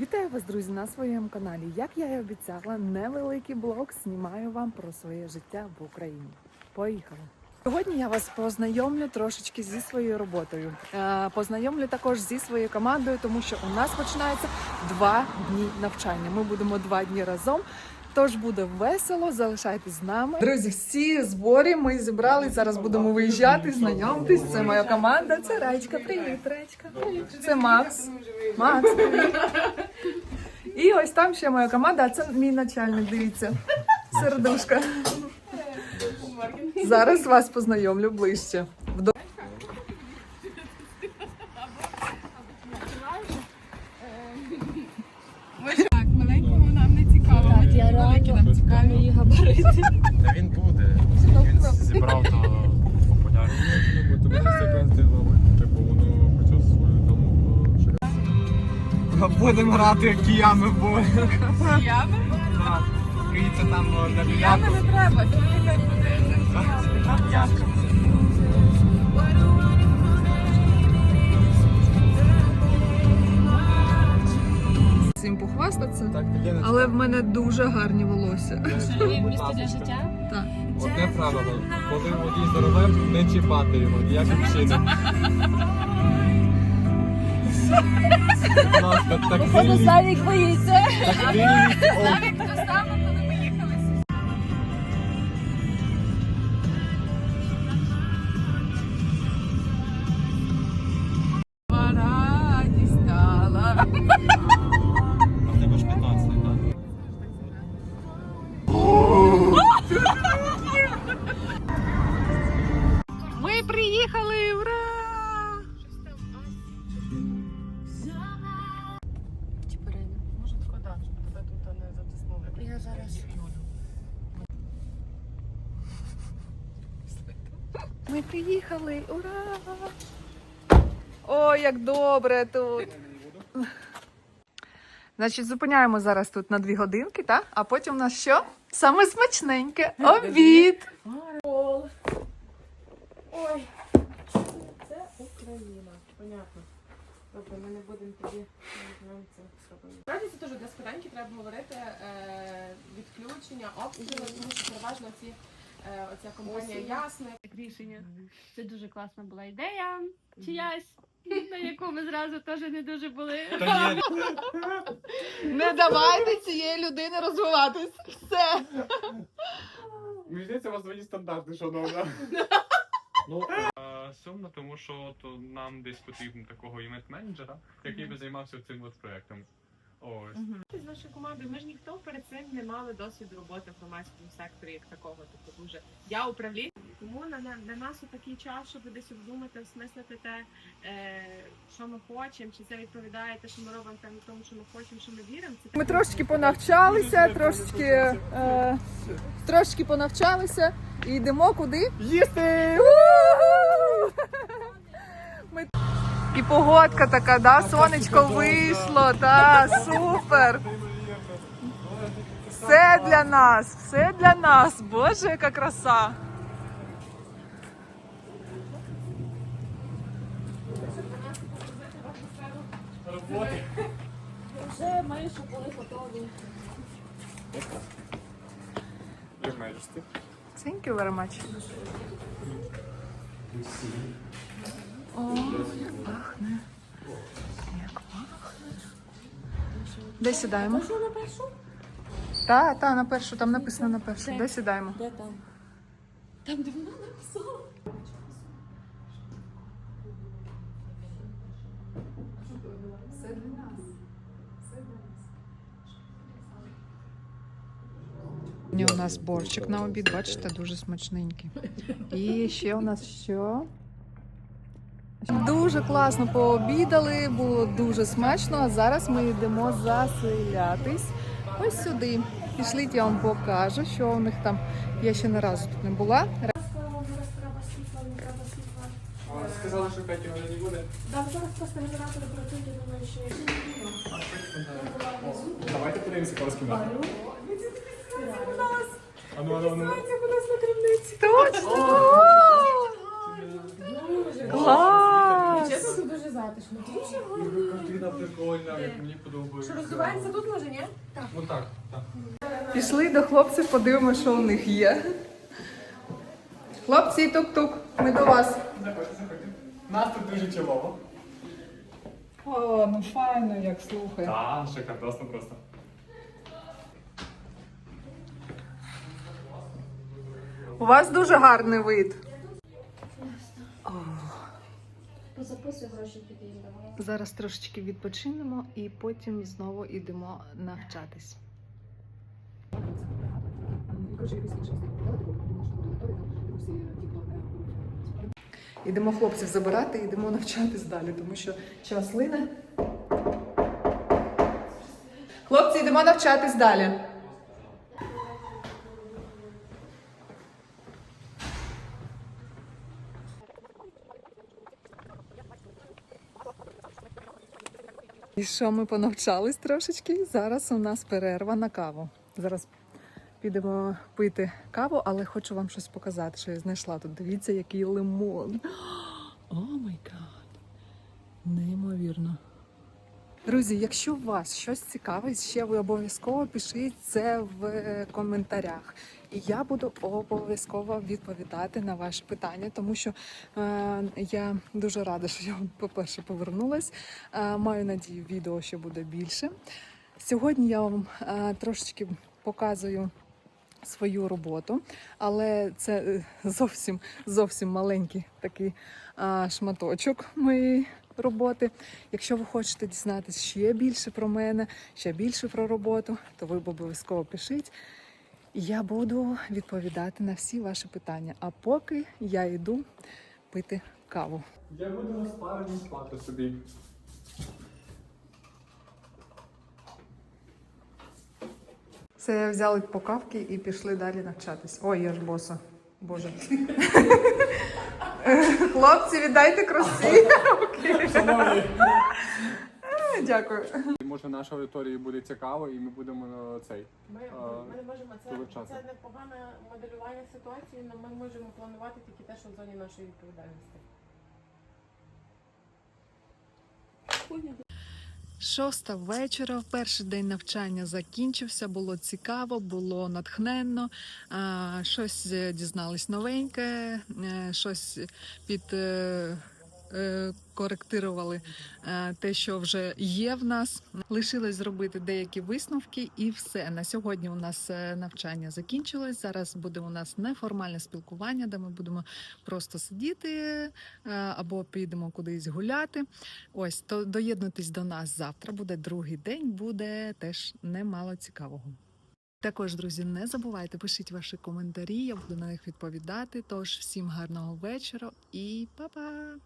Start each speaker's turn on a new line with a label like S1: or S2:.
S1: Вітаю вас, друзі, на своєму каналі. Як я і обіцяла, невеликий блог знімаю вам про своє життя в Україні. Поїхали! Сьогодні я вас познайомлю трошечки зі своєю роботою. Е, Познайомлю також зі своєю командою, тому що у нас починається два дні навчання. Ми будемо два дні разом. Тож буде весело, залишайтесь з нами. Друзі, всі зборі ми зібрали. Зараз будемо виїжджати, знайомитись. Це моя команда. Це Рачка. Привіт. Привіт. Це Макс. Макс, привіт. І ось там ще моя команда, а це мій начальник, дивіться. Сердушка. Зараз вас познайомлю ближче.
S2: Будемо грати киями в бой.
S3: Ями?
S2: Киїться там на
S3: Ями не треба. Це хай буде.
S1: Всім похвастатися.
S4: Так,
S1: Але в мене дуже гарні волосся.
S5: Місто для життя.
S1: Так.
S4: Одне правило. Коли водій за рулем, не чіпати його, ніяким чином. Будь ласка, тактильність,
S5: Савік боїться.
S4: тактильність,
S1: приїхали! Ура! Ой, як добре тут! Значить, зупиняємо зараз тут на дві годинки, так? А потім у нас що? Саме смачненьке обід!
S3: Ой, це Україна. Понятно. Добре, ми не будемо тоді не це зробити. Справді це теж для складанки треба говорити е, відключення, обстріли, тому що переважно ці оця компанія ясна.
S5: Рішення. Це дуже класна була ідея. Чиясь. На яку ми зразу теж не дуже були.
S1: Не давайте цієї людини розвиватись. Все.
S4: Мені здається, у вас двоні стандарти, шановна.
S2: Ну, сумно, тому що от нам десь потрібно такого івент-менеджера, який би займався цим от проектом. Ось.
S3: З нашої команди ми ж ніхто перед цим не мали досвіду роботи в громадському секторі як такого. Тобто дуже я управління. Тому на, на, на нас у такий час, щоб десь обдумати, осмислити те, е, що ми хочемо, чи це відповідає те, що ми робимо там тому, що ми хочемо, що ми віримо. Це
S1: Ми трошечки понавчалися, трошечки, е, трошечки понавчалися і йдемо куди? Їсти! І погодка така, да? сонечко вийшло, да, супер. Все для нас, все для нас. Боже, яка краса.
S5: Вже мої були готові.
S1: Thank you very much. О, як пахне. Як пахне. Де сідаємо?
S5: Що на першу?
S1: Та, та, на першу, там написано на першу.
S5: Де?
S1: Де сідаємо?
S5: Де там? Там, де вона написала.
S1: Сьогодні у нас борщик на обід, бачите, дуже смачненький. І ще у нас що? Дуже класно пообідали, було дуже смачно. А зараз ми йдемо заселятись ось сюди. Пішліть, я вам покажу, що у них там. Я ще не разу тут не була.
S4: Сказали, що Петі вже не буде.
S5: Там зараз просто генератори працюють, я думаю, що
S4: Давайте подивимося пару кімнат. Ану, ану, ану.
S1: Точно! Клас!
S3: Дуже затишно.
S4: Картина прикольна. Мені подобається.
S3: Що роздувається тут може, ні?
S4: Ну так, так.
S1: Пішли до хлопців, подивимося, що у них є. Хлопці, тук-тук, ми до вас.
S4: Заходьте, заходьте. Нас тут дуже чолово.
S1: О, ну файно, як слухай.
S4: Так, шикардосно просто.
S1: У вас дуже гарний вид.
S5: Позаписуй гроші підійм давай.
S1: Зараз трошечки відпочинемо і потім знову йдемо навчатись. Йдемо хлопців забирати, йдемо навчатись далі, тому що час лине. Хлопці, йдемо навчатись далі. І що ми понавчались трошечки? Зараз у нас перерва на каву. Зараз підемо пити каву, але хочу вам щось показати, що я знайшла тут. Дивіться, який лимон. О май гад. Неймовірно. Друзі, якщо у вас щось цікавить, ще ви обов'язково пишіть це в коментарях. І я буду обов'язково відповідати на ваші питання, тому що е, я дуже рада, що я, по-перше, повернулась. Е, маю надію, відео ще буде більше. Сьогодні я вам е, трошечки показую свою роботу, але це е, зовсім зовсім маленький такий е, шматочок моєї роботи. Якщо ви хочете дізнатися ще більше про мене, ще більше про роботу, то ви обов'язково пишіть. Я буду відповідати на всі ваші питання. А поки я йду пити каву.
S4: Я буду розпарений спати собі.
S1: Це взяли покавки і пішли далі навчатись. Ой, я ж боса. Боже. Хлопці, віддайте кросі. Дякую.
S4: Може, нашій аудиторії буде цікаво, і ми будемо на цей.
S6: Ми, ми не можемо це, це непогане моделювання ситуації, але ми можемо планувати тільки те, що в зоні нашої відповідальності.
S1: Шоста вечора, перший день навчання закінчився. Було цікаво, було натхненно. Щось е, дізнались новеньке, е, щось під. Е, Коректирували е, те, що вже є в нас. Лишилось зробити деякі висновки, і все. На сьогодні у нас е, навчання закінчилось. Зараз буде у нас неформальне спілкування, де ми будемо просто сидіти або підемо кудись гуляти. Ось то доєднуйтесь до нас завтра. Буде другий день, буде теж немало цікавого. Також, друзі, не забувайте, пишіть ваші коментарі, я буду на них відповідати. Тож всім гарного вечора і па-па!